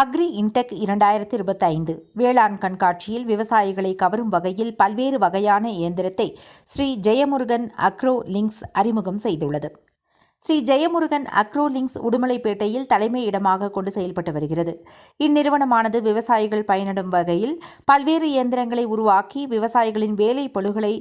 Agri intake இரண்டாயிரத்தி இருபத்தைந்து வேளாண் கண்காட்சியில் விவசாயிகளை கவரும் வகையில் பல்வேறு வகையான இயந்திரத்தை ஸ்ரீ ஜெயமுருகன் அக்ரோ லிங்க்ஸ் அறிமுகம் செய்துள்ளது. ஸ்ரீ ஜெயமுருகன் அக்ரோ லிங்க்ஸ் உடுமலைப்பேட்டையில் தலைமை இடமாக கொண்டு செயல்பட்டு வருகிறது. இந்நிறுவனமானது விவசாயிகள் பயனிடும் வகையில் பல்வேறு இயந்திரங்களை உருவாக்கி விவசாயிகளின் வேலை பளுகளை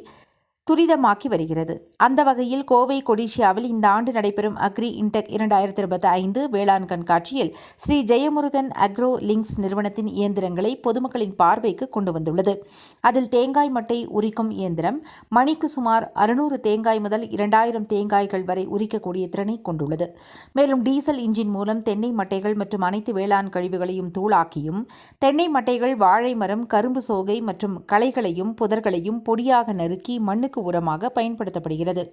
துரிதமாக்கி வருகிறது. அந்த வகையில் கோவை கொடிஷியாவில் இந்த ஆண்டு நடைபெறும் அக்ரி இன்டெக் இரண்டாயிரத்தி இருபத்தி ஐந்து வேளாண் கண்காட்சியில் ஸ்ரீ ஜெயமுருகன் அக்ரோ லிங்க்ஸ் நிறுவனத்தின் இயந்திரங்களை பொதுமக்களின் பார்வைக்கு கொண்டு வந்துள்ளது. அதில் தேங்காய் மட்டை உரிக்கும் இயந்திரம் மணிக்கு சுமார் அறுநூறு தேங்காய் முதல் இரண்டாயிரம் தேங்காய்கள் வரை உரிக்கக்கூடிய திறனை கொண்டுள்ளது. மேலும் டீசல் இன்ஜின் மூலம் தென்னை மட்டைகள் மற்றும் அனைத்து வேளாண் கழிவுகளையும் தூளாக்கியும் தென்னை மட்டைகள் வாழை மரம் கரும்பு சோகை மற்றும் களைகளையும் புதர்களையும் பொடியாக நறுக்கி மண்ணுக்கு உரமாக பயன்படுத்தப்படுகிறது.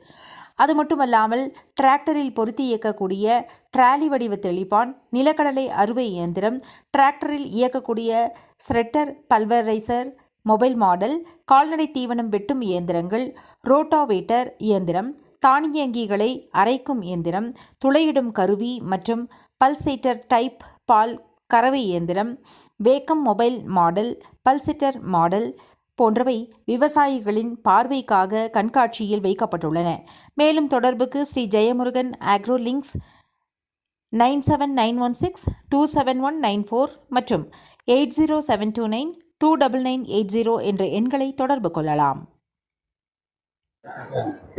அது மட்டுமல்லாமல் டிராக்டரில் பொருத்தி இயக்கக்கூடிய ட்ராலி வடிவ தெளிப்பான் நிலக்கடலை அறுவை இயந்திரம் டிராக்டரில் இயக்கக்கூடிய ஸ்ரெட்டர் பல்வரைசர் மொபைல் மாடல் கால்நடை தீவனம் வெட்டும் இயந்திரங்கள் ரோட்டாவேட்டர் இயந்திரம் தானியங்கிகளை அரைக்கும் இயந்திரம் துளையிடும் கருவி மற்றும் பல்சேட்டர் டைப் பால் கறவை இயந்திரம் vacuum mobile model pulsator model போன்றவை விவசாயிகளின் பார்வைக்காக கண்காட்சியில் வைக்கப்பட்டுள்ளன. மேலும் தொடர்புக்கு Shri Jayamurugan agro links nine seven nine one six two seven one nine four மற்றும் eight zero seven two nine two double nine eight zero என்ற எண்களை தொடர்பு கொள்ளலாம்.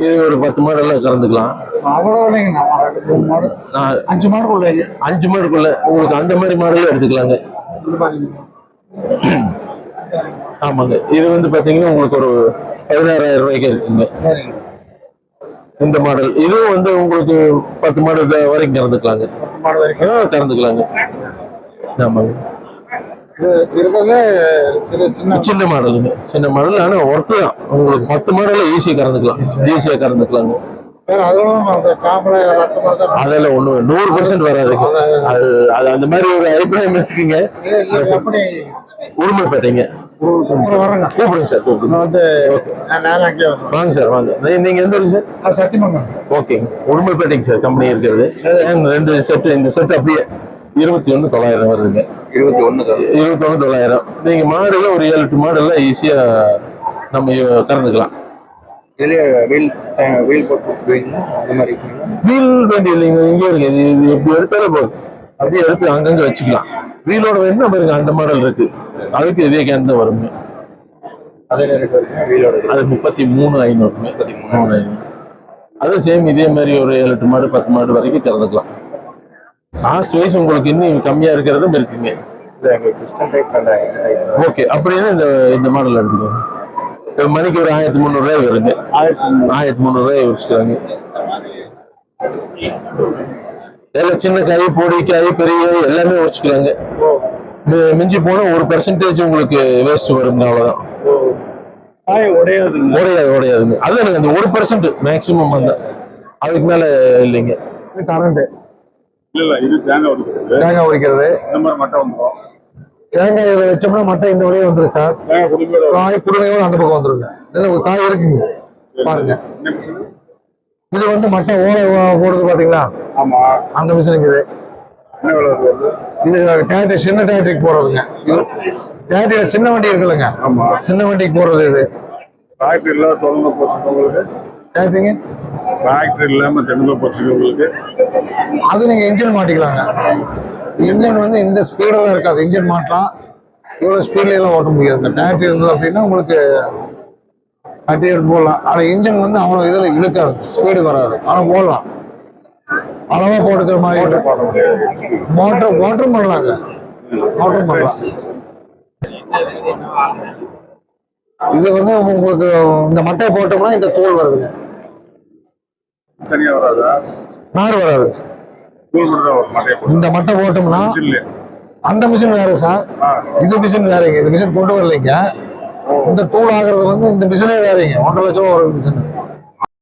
இது ஒரு பத்து மாடெல்லாம் கறந்துக்கலாம் அவ்வளோ மாடு அஞ்சு மாடு மாடுக்குள்ள உங்களுக்கு அந்த மாதிரி மாடலும் எடுத்துக்கலாங்க. ஆமாங்க. இது வந்து பாத்தீங்கன்னா உங்களுக்கு ஒரு பதினாறாயிரம் ரூபாய்க்கு இருக்குங்க. இந்த மாடல் இதுவும் வந்து உங்களுக்கு பத்து மாடு த- வரைக்கும் ஆ, கறந்துக்கலாங்க ஆமாங்க. சின்ன மாடலுங்க சின்ன மாடல் ஆனா ஒர்த்து தான். உங்களுக்கு பத்து மாடல ஈஸியா கறந்துக்கலாம் ஈஸியா கறந்துக்கலாங்க அதெல்லாம் ஒண்ணு நூறு பர்சன்ட் வராதுங்க. அது அது அந்த மாதிரி ஒரு அபிப்பிராயம் இருக்குங்க. வரேங்க கூப்பிடுங்க. சார் வாங்க சார் வாங்க. நீங்க எந்த ஊருங்க சார்? சத்தியமங்கலம். ஓகேங்க உடுமைப்பேட்டைங்க சார் கம்பெனி இருக்கிறது. இந்த ரெண்டு செட்டு இந்த செட் அப்படியே இருபத்தி ஒன்று தொள்ளாயிரம் வருதுங்க. இருபத்தி ஒண்ணு இருபத்தி ஒன்று தொள்ளாயிரம். நீங்க மாடுல ஒரு ஏழு எட்டு மாடெல்லாம் ஈஸியா நம்ம கறந்துக்கலாம் வீல் வீல் போட்டு அந்த மாதிரி? வீல் வண்டி இல்லைங்க இங்கே இருக்கு இது எப்படி எடுத்தாலும் போதும். அப்படியே எடுத்து அங்கங்க வச்சுக்கலாம். வீலோட வேணும்னா பாருங்க அந்த மாடல் இருக்கு. அதுக்கு தான் வருங்க. அதே முப்பத்தி மூணு ஐநூறுங்க மூணு. ஐநூறு. அது சேம் இதே மாதிரி ஒரு ஏழு எட்டு மாடு பத்து மாடு வரைக்கும் கறந்துக்கலாம் காஸ்ட் வைஸ் உங்களுக்கு இன்னும் கம்மியா இருக்கிறதும் இருக்குங்க. ஓகே அப்படின்னா இந்த இந்த மாடல் எடுத்துக்கோங்க மணிக்கு ஒரு ஆயிரத்தி முந்நூறுரூவாய் வருங்க. ஆயிரத்தி முந்நூறுரூவாய் வச்சுக்கிறாங்க எல்லாம் சின்ன காய் பொடி காய் பெரிய காய் எல்லாமே வச்சுக்கிறாங்க மி- மிஞ்சி போனா ஒரு பெர்சன்டேஜ் உங்களுக்கு வேஸ்ட் வருங்க அவ்வளவுதான். காய் உடையாது உடையாது உடையாதுங்க. அது எனக்கு அந்த ஒரு பர்சன்ட் மேக்சிமம் அந்த. அதுக்கு மேல இல்லைங்க. கரண்ட் தேங்காய் உரிக்கிறது. தேங்காய் இதில் வச்சோம்னா மட்டை இந்த வழியே வந்துடும் சார். காய் குடுமையோட அந்த பக்கம் வந்துருங்க. இதில் ஒரு காய் இருக்குங்க. பாருங்க. இது வந்து மட்டை ஓலை ஓ- போடுறது பாத்தீங்களா? ஆமா. அந்த மிஷின் இருக்குது இது டேட்டரி சின்ன டேட்டரிக்கு போடுறதுங்க டேட்டரி சின்ன வண்டி இருக்குல்லங்க ஆமா. சின்ன வண்டிக்கு போடுறது இது. டிராக்டர் இல்லாத தொழில்நுட்ப வச்சிருக்கவங்களுக்கு டேட்டரிங்க டிராக்டர் இல்லாம தொழில்நுட்ப வச்சிருக்கவங்களுக்கு அது நீங்க இன்ஜின் மாட்டிக்கலாங்க. இன்ஜின் வந்து இந்த ஸ்பீடெல்லாம் இருக்காது. இன்ஜின் மாட்டலாம். இவ்வளவு ஸ்பீட்ல எல்லாம் ஓட்ட முடியாது டேட்டரி இருந்தது அப்படின்னா உங்களுக்கு கட்டி எடுத்து போடலாம் ஆனா இன்ஜின் வந்து அவ்வளவு இதுல இழுக்காது. ஸ்பீடு வராது. ஆனா போடலாம் அளவா போட்டுக்கிற மாதிரி மோட்டர் மோட்டரும் பண்ணலாங்க. மோட்டரும் பண்ணலாம். இது வந்து உங்களுக்கு இந்த மட்டையை போட்டோம்னா இந்த தோல் வருதுங்க. தனியா வராதா? நார் வராது. இந்த மட்டை போட்டோம்னா அந்த மிஷின் வேற சார். இது மிஷின் வேறங்க இந்த மிஷின் கொண்டு வரலைங்க. இந்த டூல் ஆகுறது வந்து இந்த மிஷினே வேறீங்க. ஒன்றரை லட்சம் ஒரு மிஷின்.